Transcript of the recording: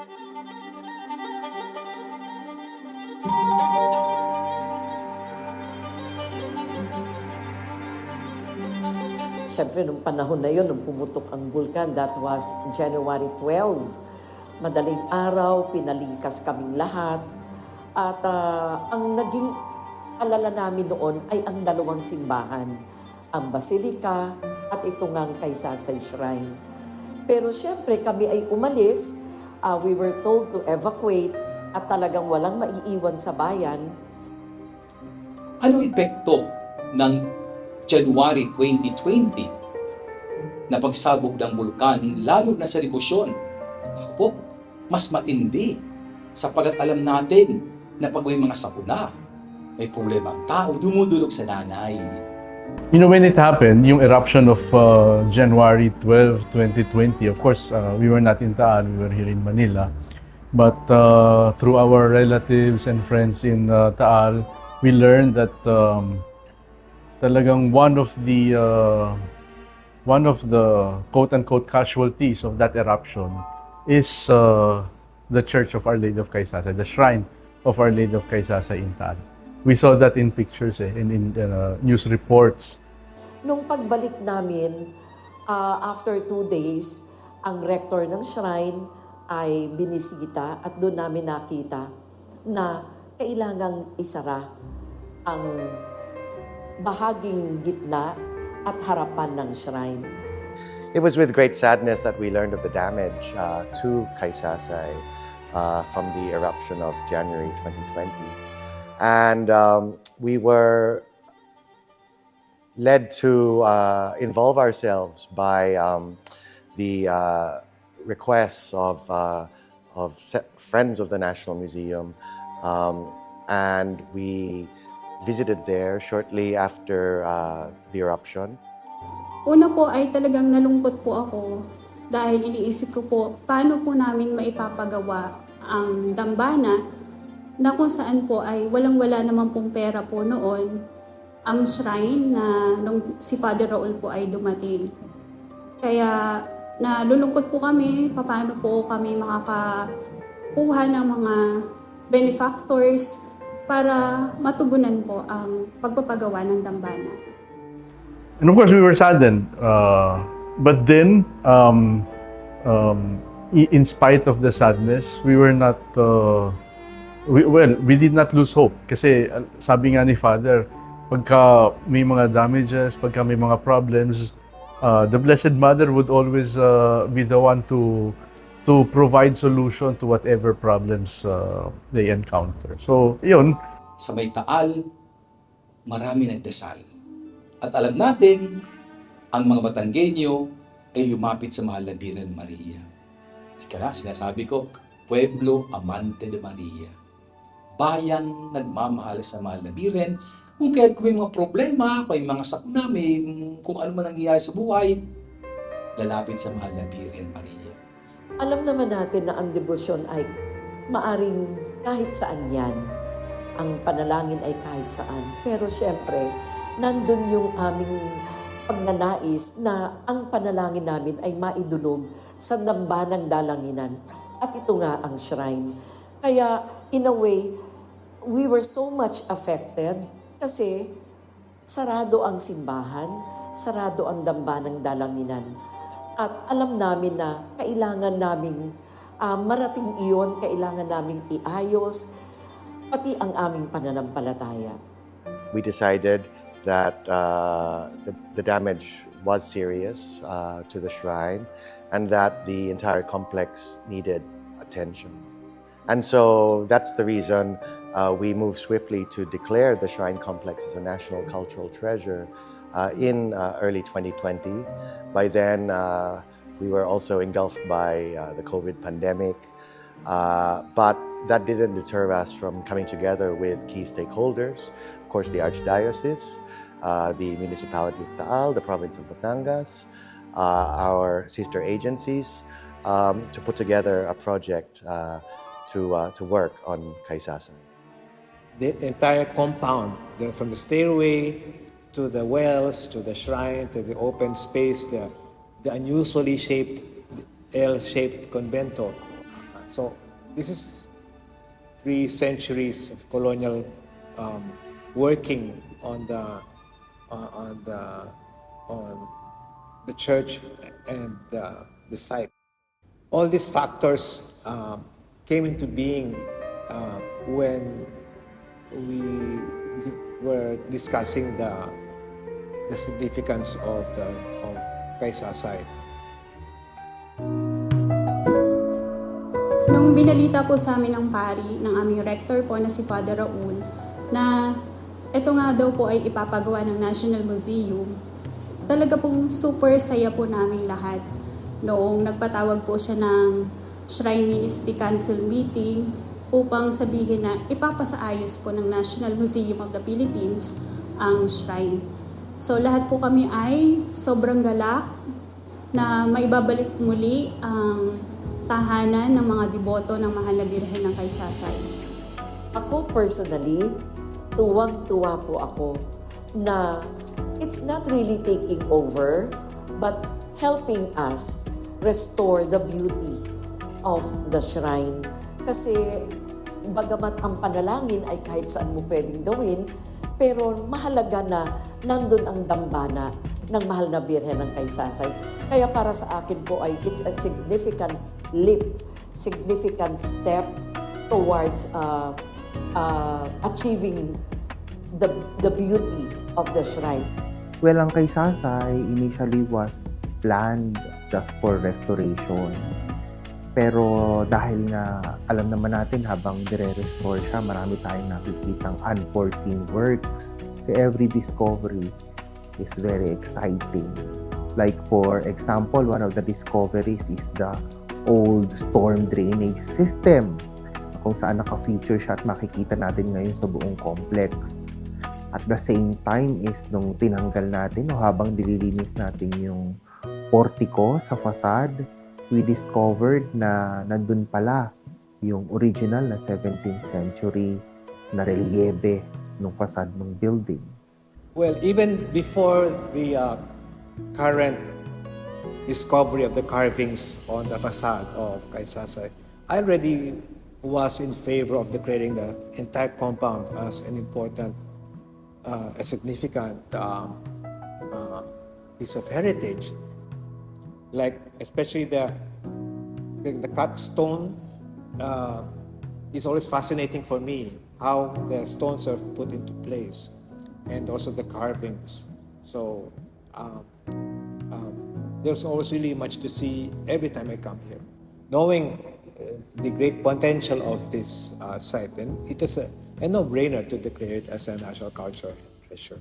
Siyempre, nung panahon na yun, nung pumutok ang bulkan, that was January 12. Madaling araw, pinalikas kaming lahat. At ah, ang naging alala namin noon ay ang dalawang simbahan, ang Basilica at ito ngang Kaysasay Shrine. Pero siyempre, kami ay umalis. Ah, we were told to evacuate at talagang walang maiiwan sa bayan. Ano epekto ng January 2020 na pagsabog ng bulkan lalo na sa debosyon? Ako po, mas matindi sapagat alam natin na pag may mga sakuna, may problema ang tao, dumudulog sa nanay. You know, when it happened, yung eruption of uh, January 12, 2020, of course, uh, we were not in Taal, we were here in Manila. But uh, through our relatives and friends in uh, Taal, we learned that um, talagang one of the uh, one of the quote-unquote casualties of that eruption is uh, the Church of Our Lady of Kaysasay, the shrine of Our Lady of Kaysasay in Taal. We saw that in pictures eh, and in uh, news reports. Nung pagbalik namin, ah, after two days, ang rector ng shrine ay binisita at doon namin nakita na kailangang isara ang bahaging gitna at harapan ng shrine. It was with great sadness that we learned of the damage uh, to Kaisasay uh, from the eruption of January 2020. And um, we were led to uh, involve ourselves by um, the uh, requests of, uh, of friends of the National Museum. Um, and we visited there shortly after uh, the eruption. Una po ay talagang nalungkot po ako dahil iniisip ko po paano po namin maipapagawa ang dambana na kung saan po ay walang-wala naman pong pera po noon ang shrine na nung si Father Raul po ay dumating. Kaya nalulungkot po kami paano po kami makakakuha ng mga benefactors para matugunan po ang pagpapagawa ng dambana. And of course, we were saddened. Uh, but then, um, um, in spite of the sadness, we were not, uh, we, well, we did not lose hope. Kasi uh, sabi nga ni Father, pagka may mga damages, pagka may mga problems, uh, the Blessed Mother would always uh, be the one to to provide solution to whatever problems uh, they encounter. So, yun, Sa may taal, marami nagdasal. At alam natin, ang mga Batanggenyo ay lumapit sa mahal na Birhen Maria. Kaya sinasabi ko, Pueblo Amante de Maria. Bayang nagmamahal sa mahal na Birhen. Kung kaya kung may mga problema, kung may mga sakuna, may kung ano man nangyayari sa buhay, lalapit sa mahal na Birhen Maria. Alam naman natin na ang debosyon ay maaring kahit saan yan. Ang panalangin ay kahit saan. Pero siyempre, nandun yung aming pagnanais na ang panalangin namin ay maidulog sa dambanang dalanginan. At ito nga ang shrine. Kaya, in a way, we were so much affected kasi sarado ang simbahan, sarado ang dambanang dalanginan. At alam namin na kailangan naming ah, marating iyon, kailangan naming iayos, pati ang aming pananampalataya. we decided that uh, the, the damage was serious uh, to the shrine and that the entire complex needed attention. And so that's the reason uh, we moved swiftly to declare the shrine complex as a national cultural treasure uh, in uh, early 2020. By then, uh, we were also engulfed by uh, the COVID pandemic. Uh, but that didn't deter us from coming together with key stakeholders, of course, the Archdiocese, the municipality of Taal, the province of Batangas, our sister agencies, um, to put together a project to, uh, to work on Kaisasa. The entire compound, the, from the stairway to the wells, to the shrine, to the open space, the, the unusually shaped L-shaped convento. So this is three centuries of colonial um, working on the uh, on the on the church and uh, the site. All these factors um, came into being uh, when we were discussing the the significance of the of Kaysasay. Nung binalita po sa amin ng pari, ng aming rector po na si Father Raul, na ito nga daw po ay ipapagawa ng National Museum, talaga pong super saya po namin lahat. Noong nagpatawag po siya ng Shrine Ministry Council meeting upang sabihin na ipapasaayos po ng National Museum of the Philippines ang shrine. So lahat po kami ay sobrang galak na maibabalik muli ang tahanan ng mga deboto ng Mahal na Birhen ng Kaysasay. Ako personally, tuwang-tuwa po ako na it's not really taking over, but helping us restore the beauty of the shrine. Kasi bagamat ang panalangin ay kahit saan mo pwedeng gawin, pero mahalaga na nandun ang dambana ng mahal na birhen ng Kaysasay. Kaya para sa akin po ay it's a significant leap, significant step towards uh, uh, achieving the, the beauty of the shrine. Well, ang kay Sasay initially was planned just for restoration. Pero dahil nga alam naman natin habang dire-restore siya, marami tayong nakikitang unforeseen works. So every discovery is very exciting. Like for example, one of the discoveries is the old storm drainage system kung saan naka-feature siya at makikita natin ngayon sa buong complex. At the same time is nung tinanggal natin o habang nililinis natin yung portico sa facade, we discovered na nandun pala yung original na 17th century na relieve ng facade ng building. Well, even before the uh, current discovery of the carvings on the facade of Kaysasay, I already was in favor of declaring the entire compound as an important, uh, a significant um, uh, piece of heritage. Like, especially the, the, the cut stone uh, is always fascinating for me, how the stones are put into place and also the carvings. So um, um, there's always really much to see every time I come here. Knowing uh, the great potential of this uh, site, and it is a, a no-brainer to declare it as a national cultural treasure.